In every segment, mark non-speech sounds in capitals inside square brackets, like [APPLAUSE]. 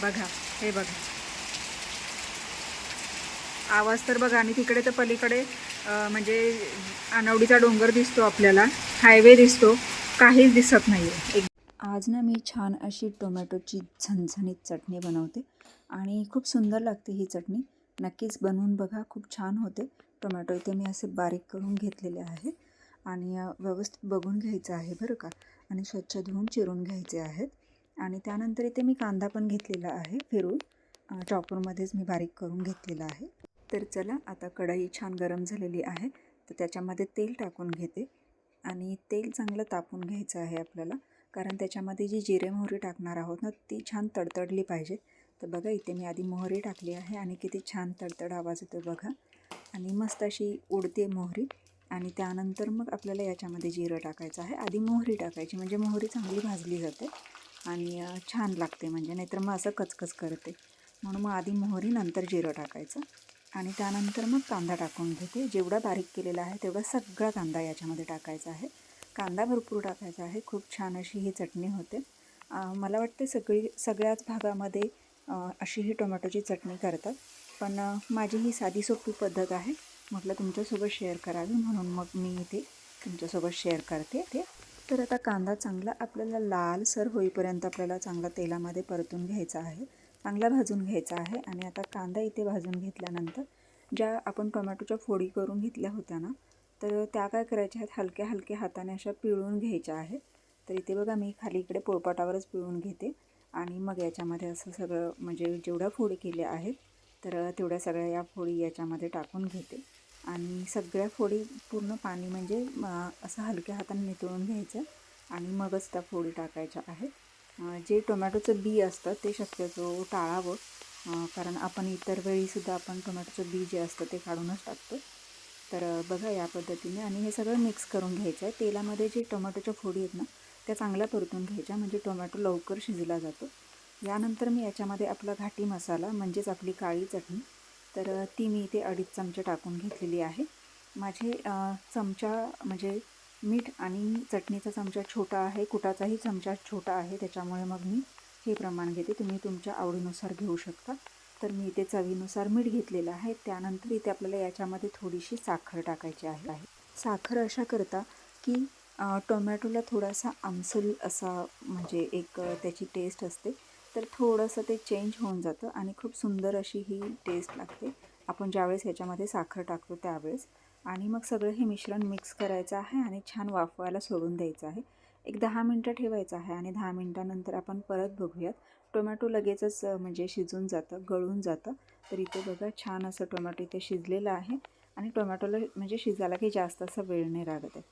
बघा हे बघा. आवाज तर बघा आणि तिकडे तर पलीकडे म्हणजे अनावडीचा डोंगर दिसतो आपल्याला हायवे दिसतो काहीच दिसत नाही आहे आज ना मी छान अशी टोमॅटोची झणझणीत चटणी बनवते आणि खूप सुंदर लागते ही चटणी. नक्कीच बनवून बघा खूप छान होते. टोमॅटो इथे मी असे बारीक करून घेतलेले आहे आणि व्यवस्थित बघून घ्यायचं आहे बरं का आणि स्वच्छ धुवून चिरून घ्यायचे आहेत. आणि त्यानंतर इथे मी कांदा पण घेतलेला आहे फिरून. चॉपरमध्येच मी बारीक करून घेतलेला आहे. तर चला आता कढई छान गरम झालेली आहे. तर त्याच्यामध्ये तेल टाकून घेते. आणि तेल चांगलं तापून घ्यायचं आहे आपल्याला. कारण त्याच्यामध्ये जी जिरे मोहरी टाकणार आहोत ना ती छान तडतडली पाहिजे. तर बघा इथे मी आधी मोहरी टाकली आहे आणि किती छान तडतड आवाज येतो बघा. आणि मस्त अशी उडते मोहरी. आणि त्यानंतर मग आपल्याला याच्यामध्ये जिरं टाकायचं आहे. आधी मोहरी टाकायची म्हणजे मोहरी चांगली भाजली जाते. आणि छान लागते म्हणजे नाहीतर मग असं कचकच करते. म्हणून मग आधी मोहरी नंतर जिरं टाकायचं आणि त्यानंतर मग कांदा टाकून घेते. जेवढा बारीक केलेला आहे तेवढा सगळा कांदा याच्यामध्ये टाकायचा आहे. कांदा भरपूर टाकायचा आहे. खूप छान अशी ही चटणी होते. मला वाटते सगळी सगळ्याच भागामध्ये अशी ही टोमॅटोची चटणी करतात. पण माझी ही साधी सोपी पद्धत आहे. म्हटलं तुमच्यासोबत शेअर करावी म्हणून मग मी इथे तुमच्यासोबत शेअर करते. ते तर आता कांदा चांगला आपल्याला लालसर होईपर्यंत आपल्याला चांगला तेलामध्ये परतून घ्यायचा आहे. चांगला भाजून घ्यायचा आहे आणि आता कांदा इथे भाजून घेतल्यानंतर ज्या आपण टोमॅटोच्या फोडी करून घेतल्या होत्या ना तर त्या काय करायच्या आहेत? हलक्या हलक्या हाताने अशा पिळून घ्यायच्या आहेत. तर इथे बघा मी खाली इकडे पोळपाटावरच पिळून घेते आणि मग याच्यामध्ये असं सगळं म्हणजे जेवढ्या फोडी केल्या आहेत तर तेवढ्या सगळ्या या फोडी याच्यामध्ये टाकून घेते. आणि सगळ्या फोडी पूर्ण पाणी म्हणजे असं हलक्या हाताने नितळून घ्यायचं आणि मगच त्या फोडी टाकायच्या आहेत. जे टोमॅटोचं बी असतं ते शक्यतो टाळावं कारण आपण इतर वेळीसुद्धा आपण टोमॅटोचं बी जे असतं ते काढूनच टाकतो. तर बघा या पद्धतीने आणि हे सगळं मिक्स करून घ्यायचं आहे. तेलामध्ये जे टोमॅटोच्या फोडी आहेत ना त्या चांगल्या परतून घ्यायच्या म्हणजे टोमॅटो लवकर शिजला जातो. यानंतर मी याच्यामध्ये आपला घाटी मसाला म्हणजेच आपली काळी चटणी तर ती मी इथे अडीच चमचे टाकून घेतलेली आहे. माझे चमचा म्हणजे मीठ आणि चटणीचा चमचा छोटा आहे कुटाचाही चमचा छोटा आहे त्याच्यामुळे मग मी हे प्रमाण घेते. तुम्ही तुमच्या आवडीनुसार घेऊ शकता. तर मी इथे चवीनुसार मीठ घेतलेलं आहे. त्यानंतर इथे आपल्याला याच्यामध्ये थोडीशी साखर टाकायची आहे. आहे साखर अशा करता की टोमॅटोला थोडासा आमसूल असा म्हणजे एक त्याची टेस्ट असते. तर थोडंसं ते चेंज होऊन जातं आणि खूप सुंदर अशी ही टेस्ट लागते. आपण ज्यावेळेस ह्याच्यामध्ये साखर टाकतो त्यावेळेस. आणि मग सगळं हे मिश्रण मिक्स करायचं आहे आणि छान वाफवायला सोडून द्यायचं आहे. एक दहा मिनटं ठेवायचं आहे आणि दहा मिनटानंतर आपण परत बघूयात. टोमॅटो लगेचच म्हणजे शिजून जातं गळून जातं. तर इथे बघा छान असं टोमॅटो इथे शिजलेलं आहे. आणि टोमॅटोला म्हणजे शिजायला काही जास्त असा वेळ नाही लागत आहे.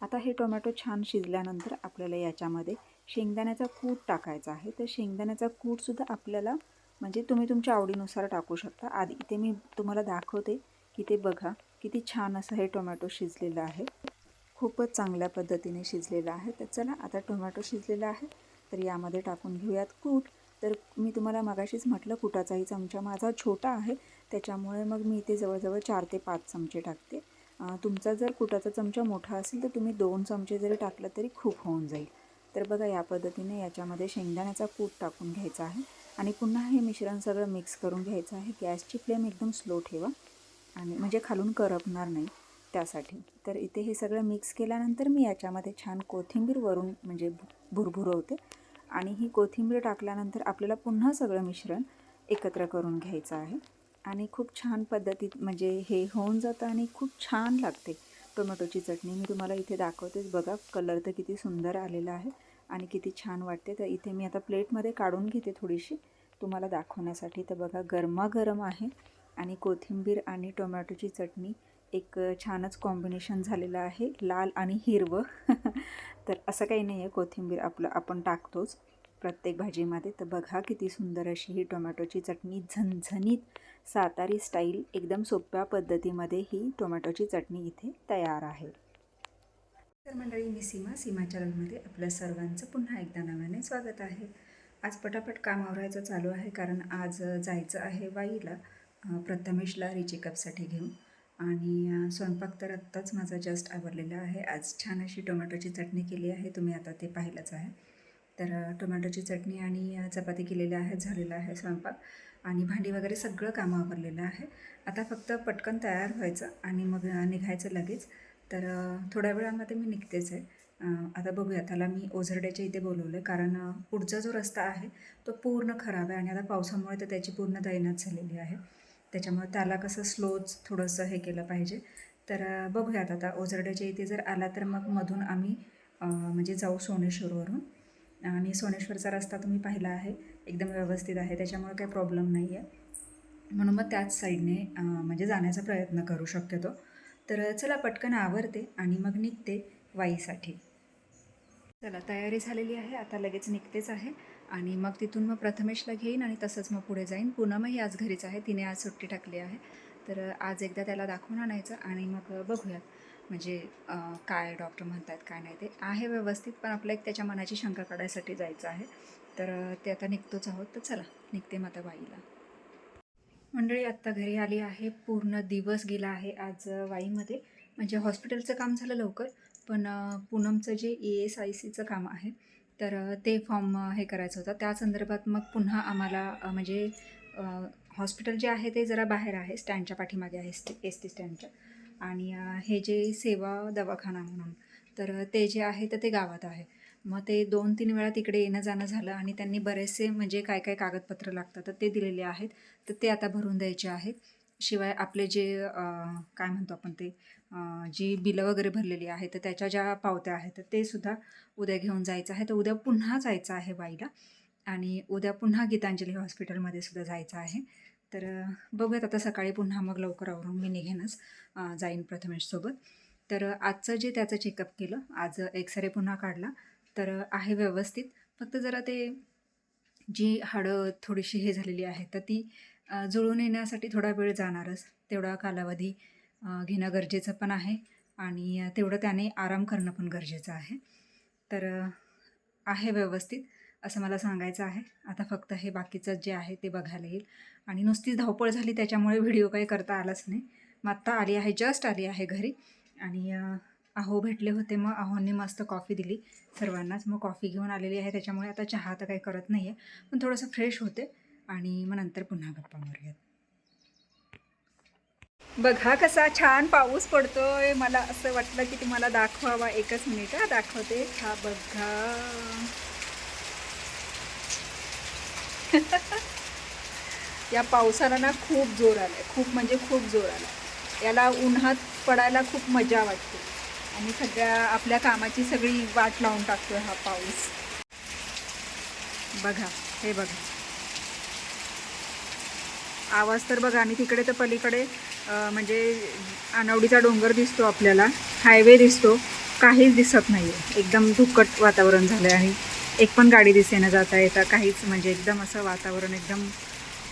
आता हे टोमॅटो छान शिजल्यानंतर आपल्याला याच्यामध्ये शेंगदाण्याचा कूट टाकायचा आहे. तर शेंगदाण्याचा कूटसुद्धा आपल्याला म्हणजे तुम्ही तुमच्या आवडीनुसार टाकू शकता. आधी इथे मी तुम्हाला दाखवते की ते बघा किती छान असं हे टोमॅटो शिजलेलं आहे. खूपच चांगल्या पद्धतीने शिजलेलं आहे. तर चला आता टोमॅटो शिजलेला आहे. तर यामध्ये टाकून घेऊयात कूट. तर मी तुम्हाला मगाशीच म्हटलं कुटाचाही चमचा माझा छोटा आहे. त्याच्यामुळे मग मी इथे जवळजवळ चार ते पाच चमचे टाकते. तुमचा जर कुटाचा चमचा मोठा असेल तर तुम्ही दोन चमचे जरी टाकलं तरी खूप होऊन जाईल. तर बघा या पद्धतीने याच्यामध्ये शेंगदाण्याचा कूट टाकून घ्यायचा आहे आणि पुन्हा हे मिश्रण सगळं मिक्स करून घ्यायचं आहे. गॅसची फ्लेम एकदम स्लो ठेवा आणि म्हणजे खालून करपणार नाही त्यासाठी. तर इथे हे सगळं मिक्स केल्यानंतर मी याच्यामध्ये छान कोथिंबीर वरून म्हणजे भुरभुरवते आणि ही कोथिंबीर टाकल्यानंतर आपल्याला पुन्हा सगळं मिश्रण एकत्र करून घ्यायचं आहे. आणि खूप छान पद्धतीत म्हणजे हे होऊन जातं आणि खूप छान लागते. टोमॅटोची चटणी? मी तुम्हाला इथे दाखवतेच. बघा कलर तर किती सुंदर आलेला आहे आणि किती छान वाटते. तर इथे मी आता प्लेटमध्ये काढून घेते थोडीशी तुम्हाला दाखवण्यासाठी. तर बघा गरमागरम आहे आणि कोथिंबीर आणि टोमॅटोची चटणी एक छानच कॉम्बिनेशन झालेलं आहे. लाल आणि हिरवं. [LAUGHS] तर असं काही नाही आहे कोथिंबीर आपलं आपण टाकतोच. प्रत्येक भाजीमध्ये. तर बघा किती सुंदर अशी ही टोमॅटोची चटणी झणझणीत सातारी स्टाईल एकदम सोप्या पद्धतीमध्ये ही टोमॅटोची चटणी इथे तयार आहे. तर मंडळी मी सीमा. सीमा चॅनलमध्ये आपल्या सर्वांचं पुन्हा एकदा नव्याने स्वागत आहे. आज पटापट काम आवरायचं चालू आहे कारण आज जायचं आहे वाईला प्रथमेशला रिचेकअपसाठी घेऊन. आणि स्वयंपाक तर आत्ताच माझा जस्ट आवरलेला आहे. आज छान अशी टोमॅटोची चटणी केली आहे. तुम्ही आता ते पाहिलंच आहे. तर टोमॅटोची चटणी आणि चपाती केलेल्या आहेत झालेला आहे स्वयंपाक. आणि भांडी वगैरे सगळं कामं आवरलेलं आहे. आता फक्त पटकन तयार व्हायचं आणि मग निघायचं लगेच. तर थोड्या वेळामध्ये मी निघतेच आहे. आता बघूया. त्याला मी ओझरड्याच्या इथे बोलवलं आहे कारण पुढचा जो रस्ता आहे तो पूर्ण खराब आहे. आणि आता पावसामुळे तर त्याची पूर्ण दैनात झालेली आहे. त्याच्यामुळे त्याला कसं स्लोच थोडंसं हे केलं पाहिजे. तर बघूयात. आता ओझरड्याच्या इथे जर आला तर मग मधून आम्ही म्हणजे जाऊ सोनेश्वरवरून. आणि सोनेश्वरचा रस्ता तुम्ही पाहिला आहे. एकदम व्यवस्थित आहे. त्याच्यामुळे काही प्रॉब्लेम नाही आहे म्हणून मग त्याच साईडने म्हणजे जाण्याचा प्रयत्न करू शकतो तर चला पटकन आवरते आणि मग निघते वाईसाठी. चला तयारी झालेली आहे. आता लगेच निघतेच आहे. आणि मग तिथून मग प्रथमेशला घेईन आणि तसंच मग पुढे जाईन. पूनमही आज घरीच आहे. तिने आज सुट्टी टाकली आहे. तर आज एकदा त्याला दाखवून आणायचं आणि मग बघूयात. म्हणजे काय डॉक्टर म्हणतात काय नाही ते आहे व्यवस्थित पण आपल्या एक त्याच्या मनाची शंका काढायसाठी जायचं आहे. तर ते आता निघतोच आहोत. तर चला निघते मग आता बाईला. मंडळी आत्ता घरी आली आहे. पूर्ण दिवस गेला आहे आज वाईमध्ये. म्हणजे हॉस्पिटलचं काम झालं लवकर पण पूनमचं जे ई एस आय सीचं काम आहे तर ते फॉर्म हे करायचं होतं. त्या संदर्भात मग पुन्हा आम्हाला म्हणजे हॉस्पिटल जे आहे ते जरा बाहेर आहे स्टँडच्या पाठीमागे आहे एस टी स्टँडच्या. आणि हे जे सेवा दवाखाना म्हणून तर ते जे आहे तर ते गावात आहे. मग ते दोन तीन वेळा तिकडे येणं जाणं झालं आणि त्यांनी बरेचसे म्हणजे काय काय कागदपत्र लागतात तर ते दिलेले आहेत. तर ते आता भरून द्यायचे आहेत. शिवाय आपले जे काय म्हणतो आपण ते जी बिलं वगैरे भरलेली आहेत तर त्याच्या ज्या पावत्या आहेत तर ते सुद्धा उद्या घेऊन जायचं आहे. तर उद्या पुन्हा जायचं आहे बाईला आणि उद्या पुन्हा गीतांजली हॉस्पिटलमध्ये सुद्धा जायचं आहे. तर बघूयात आता सकाळी पुन्हा मग लवकर आवरून मी निघेनच जाईन प्रथमेशसोबत. तर आजचं जे त्याचं चेकअप केलं आज एक्सरे पुन्हा काढला तर आहे व्यवस्थित. फक्त जरा ते जी हाडं थोडीशी हे झालेली आहेत तर ती जुळून येण्यासाठी थोडा वेळ जाणारच. तेवढा कालावधी घेणं गरजेचं पण आहे आणि तेवढं त्याने आराम करणं पण गरजेचं आहे. तर आहे व्यवस्थित. असं मला सांगायचं आहे. आता फक्त हे बाकीचं जे आहे ते बघायला येईल. आणि नुसतीच धावपळ झाली त्याच्यामुळे व्हिडिओ काही करता आलाच नाही. मग आत्ता आली आहे जस्ट आली आहे घरी. आणि अहो भेटले होते मग अहोंनी मस्त कॉफी दिली सर्वांनाच. मग कॉफी घेऊन आलेली आहे त्याच्यामुळे आता चहा तर काही करत नाही आहे पण थोडंसं फ्रेश होते. आणि मग नंतर पुन्हा गप्पा मारूयात. बघा कसा छान पाऊस पडतोय. मला असं वाटलं की तुम्हाला दाखवावा एकच मिनिट हा दाखवते. हा बघा. [LAUGHS] या पावसाला ना खूप जोर आलाय. खूप म्हणजे खूप जोर आला याला उन्हात पडायला खूप मजा वाटते. आणि सगळ्या आपल्या कामाची सगळी वाट लावून टाकतोय हा पाऊस. बघा हे बघा. आवाज तर बघा आणि तिकडे तर पलीकडे म्हणजे आनवडीचा डोंगर दिसतो आपल्याला. हायवे दिसतो. काहीच दिसत नाही आहे एकदम धुक्कट वातावरण झालं आहे आणि एक पण गाडी दिसेना जाता येता काहीच म्हणजे एकदम असं वातावरण एकदम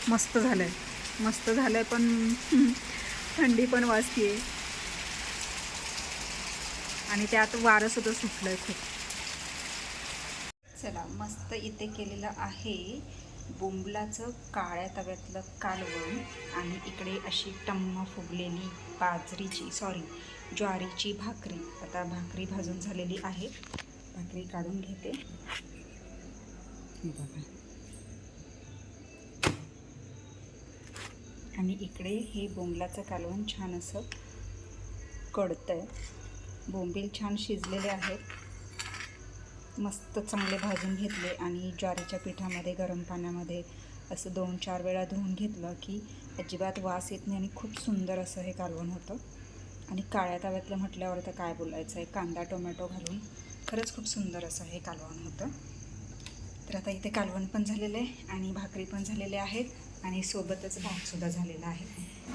मस्त झालं आहे मस्त झालं आहे पण [LAUGHS] थंडी पण वाजते आणि त्यात वारंसुद्धा सुटलं आहे खूप. चला मस्त इथे केलेलं आहे बोंबलाचं काळ्या तव्यातलं कालवण आणि इकडे अशी टम्म फुगलेली बाजरीची सॉरी ज्वारीची भाकरी. आता भाकरी भाजून झालेली आहे. भाकरी काढून घेते. बघा आणि इकडे हे बोंबलाचं कालवण छान असं कळतंय. बोंबील छान शिजलेले आहेत. मस्त चांगले भाजून घेतले आणि ज्वारीच्या पिठामध्ये गरम पाण्यामध्ये असं दोन चार वेळा धुवून घेतलं की अजिबात वास येत नाही आणि खूप सुंदर असं हे कालवण होतं. आणि काळ्या तव्यातलं म्हटल्यावर तर काय बोलायचं आहे? कांदा टोमॅटो घालून खरंच खूप सुंदर असं हे कालवण होतं. तर आता इथे कालवण पण झालेलं आहे आणि भाकरी पण झालेले आहेत आणि सोबतच भातसुद्धा झालेला आहे.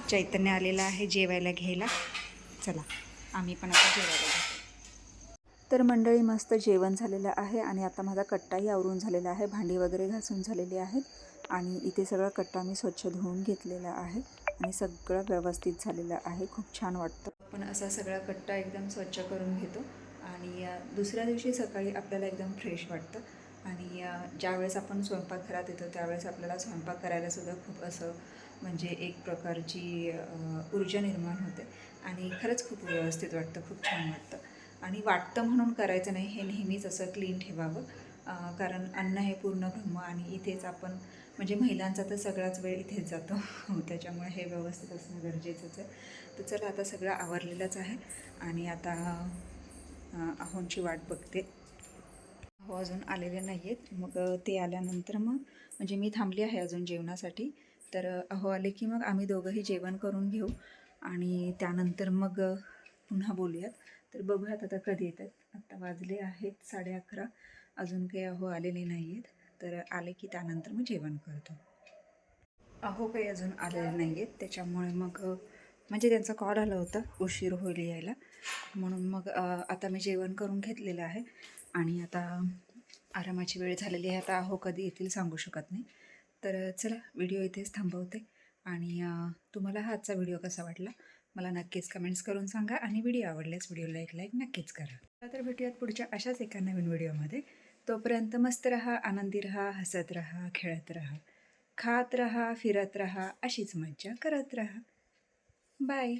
चैतन्य आलेला आहे जेवायला घ्यायला. चला आम्ही पण आता जेवायला घेतो तर मंडळी मस्त जेवण झालेलं आहे आणि आता माझा कट्टाही आवरून झालेला आहे. भांडी वगैरे घासून झालेली आहेत आणि इथे सगळा कट्टा मी स्वच्छ धुवून घेतलेला आहे आणि सगळं व्यवस्थित झालेलं आहे. खूप छान वाटतं. पण असा सगळा कट्टा एकदम स्वच्छ करून घेतो आणि दुसऱ्या दिवशी सकाळी आपल्याला एकदम फ्रेश वाटतं. आणि ज्यावेळेस आपण स्वयंपाकघरात येतो त्यावेळेस आपल्याला स्वयंपाक करायलासुद्धा खूप असं म्हणजे एक प्रकारची ऊर्जा निर्माण होते. आणि खरंच खूप व्यवस्थित वाटतं खूप छान वाटतं. आणि वाटतं म्हणून करायचं नाही हे नेहमीच असं क्लीन ठेवावं. कारण अन्न हे पूर्ण ब्रह्म आणि इथेच आपण म्हणजे महिलांचा तर सगळाच वेळ इथेच जातो. हो, त्याच्यामुळे हे व्यवस्थित असणं गरजेचंच आहे. तर चला आता सगळं आवरलेलंच आहे. आणि आता अं, अहोंची वाट बघते. हो अजून आलेले नाही आहेत मग ते आल्यानंतर मग म्हणजे मी थांबली आहे अजून जेवणासाठी. तर अहो आले की मग आम्ही दोघंही जेवण करून घेऊ आणि त्यानंतर मग पुन्हा बोलूयात. तर बघूयात आता कधी येतात. आत्ता वाजले आहेत साडे अकरा. अजून काही अहो आलेले नाही आहेत तर आले की त्यानंतर मग जेवण करतो. अहो काही अजून आलेले नाही आहेत त्याच्यामुळे मग म्हणजे त्यांचा कॉल आला होता उशीर होईल यायला. म्हणून मग आता मी जेवण करून घेतलेलं आहे. आणि आता आरामाची वेळ झालेली आहे. आता अहो कधी येतील सांगू शकत नाही. तर चला व्हिडिओ इथेच थांबवते. आणि तुम्हाला हा आजचा व्हिडिओ कसा वाटला? मला नक्कीच कमेंट्स करून सांगा आणि व्हिडिओ आवडल्यास व्हिडिओला एक लाईक नक्कीच करा. तर भेटूयात पुढच्या अशाच एका नवीन व्हिडिओमध्ये. तोपर्यंत मस्त रहा आनंदी रहा हसत रहा खेळत रहा खात रहा फिरत रहा अशीच मज्जा करत रहा. बाय